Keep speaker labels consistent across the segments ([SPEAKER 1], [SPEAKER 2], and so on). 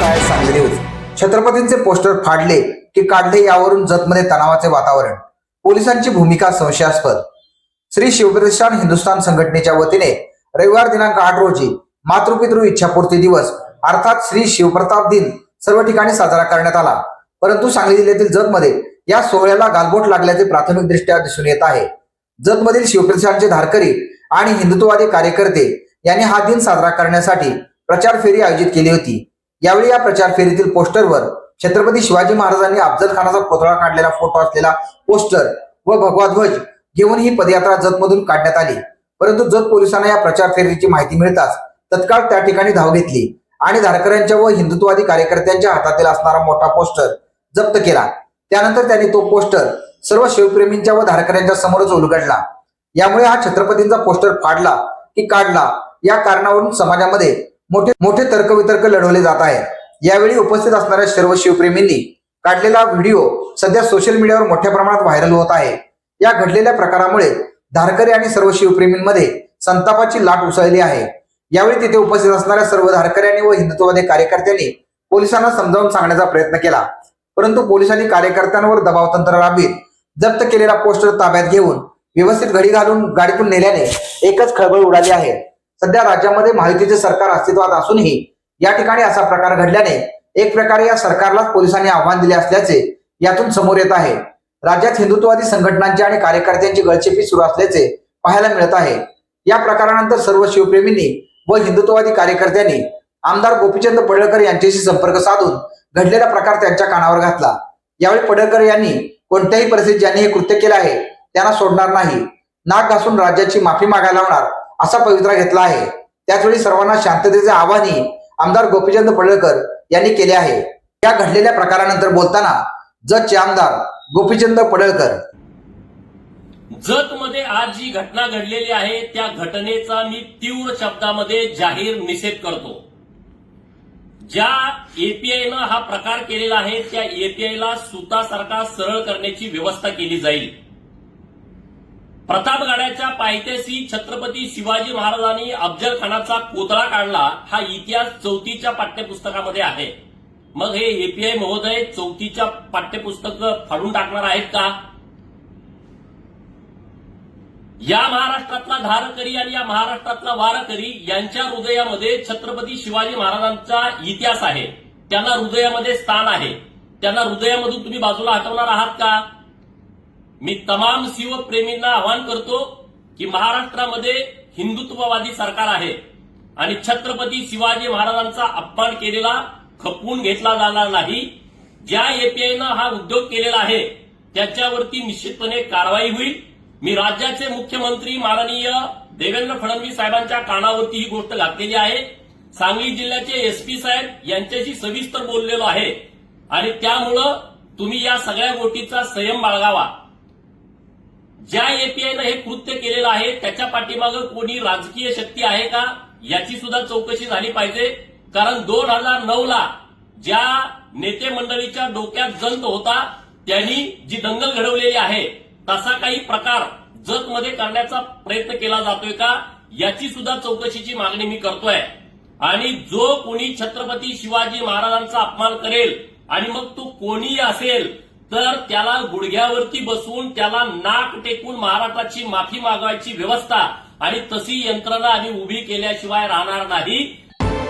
[SPEAKER 1] पाहत सांगली छत्रपतींचे पोस्टर फाडले की काढले यावरून जतमध्ये तणावाचे वातावरण. पोलिसांची भूमिका संशयास्पद. श्री शिवप्रतिष्ठान हिंदुस्थान संघटनेच्या वतीने रविवार दिनांक आठ रोजी मातृपितृ इच्छापूर्ती दिवस अर्थात श्री शिवप्रताप दिन सर्व ठिकाणी साजरा करण्यात आला. परंतु सांगली जिल्ह्यातील जतमध्ये या सोहळ्याला गालबोट लागल्याचे प्राथमिक दृष्ट्या दिसून येत आहे. जतमधील शिवप्रतिष्ठानचे धारकरी आणि हिंदुत्ववादी कार्यकर्ते यांनी हा दिन साजरा करण्यासाठी प्रचार फेरी आयोजित केली होती. यावेळी या प्रचार फेरीतील पोस्टरवर छत्रपती शिवाजी महाराजांनी अफजल खानाचा पुतळा काढलेला फोटो असलेला पोस्टर व भगवा ध्वज घेऊन ही पदयात्रा जतमधून काढण्यात आली. परंतु जत पोलिसांना या प्रचार फेरीची माहिती मिळताच तत्काळ त्या ठिकाणी धाव घेतली आणि धारकऱ्यांच्या व हिंदुत्ववादी कार्यकर्त्यांच्या हातातील असणारा मोठा पोस्टर जप्त केला. त्यानंतर त्यांनी तो पोस्टर सर्व शिवप्रेमींच्या व धारकऱ्यांच्या समोरच उलगडला. यामुळे हा छत्रपतींचा पोस्टर फाडला की काढला या कारणावरून समाजामध्ये मोठे मोठे तर्कवितर्क लढवले जात आहेत. यावेळी उपस्थित असणाऱ्या सर्व शिवप्रेमींनी काढलेला व्हिडिओ सध्या सोशल मीडियावर मोठ्या प्रमाणात व्हायरल होत आहे. या घडलेल्या प्रकारामुळे धारकरी आणि सर्व शिवप्रेमींमध्ये संतापाची लाट उसळली आहे. यावेळी तिथे उपस्थित असणाऱ्या सर्व धारकऱ्यांनी व हिंदुत्ववादी कार्यकर्त्यांनी पोलिसांना समजावून सांगण्याचा प्रयत्न केला. परंतु पोलिसांनी कार्यकर्त्यांवर दबाव तंत्र राबवीत जप्त केलेला पोस्टर ताब्यात घेऊन व्यवस्थित घडी घालून गाडीतून नेल्याने एकच खळबळ उडाली आहे. सध्या राज्यामध्ये महायुतीचे सरकार अस्तित्वात असूनही या ठिकाणी असा प्रकार घडल्याने एक प्रकारे या सरकारलाच पोलिसांनी आव्हान दिले असल्याचे यातून समोर येत आहे. राज्यात हिंदुत्ववादी संघटनांची आणि कार्यकर्त्यांची गळचेपी सुरू असल्याचे पाहायला मिळत आहे. या प्रकारानंतर सर्व शिवप्रेमींनी व हिंदुत्ववादी कार्यकर्त्यांनी आमदार गोपीचंद पडळकर यांच्याशी संपर्क साधून घडलेला प्रकार त्यांच्या कानावर घातला. यावेळी पडळकर यांनी कोणत्याही परिस्थितीत ज्यांनी हे कृत्य केलं आहे त्यांना सोडणार नाही. नाक घासून राज्याची माफी मागायला होणार असा पवित्रा घेतला आहे. त्याचवेळी सर्वांना शांततेचे आवाहनही आमदार गोपीचंद पडळकर यांनी केले आहे. या घडलेल्या प्रकारानंतर बोलताना जतचे आमदार गोपीचंद पडळकर.
[SPEAKER 2] जत मध्ये आज जी घटना घडलेली आहे त्या घटनेचा मी तीव्र शब्दामध्ये जाहीर निषेध करतो. ज्या एपीआयनं हा प्रकार केलेला आहे त्या एपीआयला सुतासारखा सरळ करण्याची व्यवस्था केली जाईल. प्रतापगडाच्या पायथ्याशी छत्रपती शिवाजी महाराजांनी अफजल खानाचा कोतळा काढला हा इतिहास चौथीच्या पाठ्यपुस्तकामध्ये आहे. मग हे एपीआय महोदय चौथीच्या पाठ्यपुस्तक फाडून टाकणार आहेत का? या महाराष्ट्रातला धारकरी आणि या महाराष्ट्रातला वारकरी यांच्या हृदयामध्ये छत्रपती शिवाजी महाराजांचा इतिहास आहे. त्यांना हृदयामध्ये स्थान आहे. त्यांना हृदयामधून तुम्ही बाजूला हटवणार आहात का? मी तमाम शिवप्रेमींना आवाहन करतो की महाराष्ट्रामध्ये हिंदुत्ववादी सरकार आहे आणि छत्रपती शिवाजी महाराजांचा अपमान केलेला खपवून घेतला जाणार नाही. ज्या एपीआयनं हा उद्योग केलेला आहे त्याच्यावरती निश्चितपणे कारवाई होईल. मी राज्याचे मुख्यमंत्री माननीय देवेंद्र फडणवीस साहेबांच्या कानावरती ही गोष्ट घातलेली आहे. सांगली जिल्ह्याचे एसपी साहेब यांच्याशी सविस्तर बोललेलो आहे. आणि त्यामुळं तुम्ही या सगळ्या गोष्टीचा संयम बाळगावा. ज्या एपीआयनं हे कृत्य केलेलं आहे त्याच्या पाठीमागं कोणी राजकीय शक्ती आहे का? याची सुद्धा चौकशी झाली पाहिजे. कारण दोन हजार नऊ ला ज्या नेते मंडळीच्या डोक्यात जंत होता त्यांनी जी दंगल घडवलेली आहे तसा काही प्रकार जतमध्ये करण्याचा प्रयत्न केला जातोय का? याची सुद्धा चौकशीची मागणी मी करतोय. आणि जो कोणी छत्रपती शिवाजी महाराजांचा अपमान करेल आणि मग तो कोणी असेल तर त्याला गुडघ्यावरती बसवून त्याला नाक टेकून महाराष्ट्राची माफी मागवायची व्यवस्था आणि तशी यंत्रणा आम्ही उभी केल्याशिवाय राहणार नाही.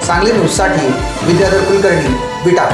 [SPEAKER 1] सांगली न्यूजसाठी विद्याधर कुलकर्णी विटा.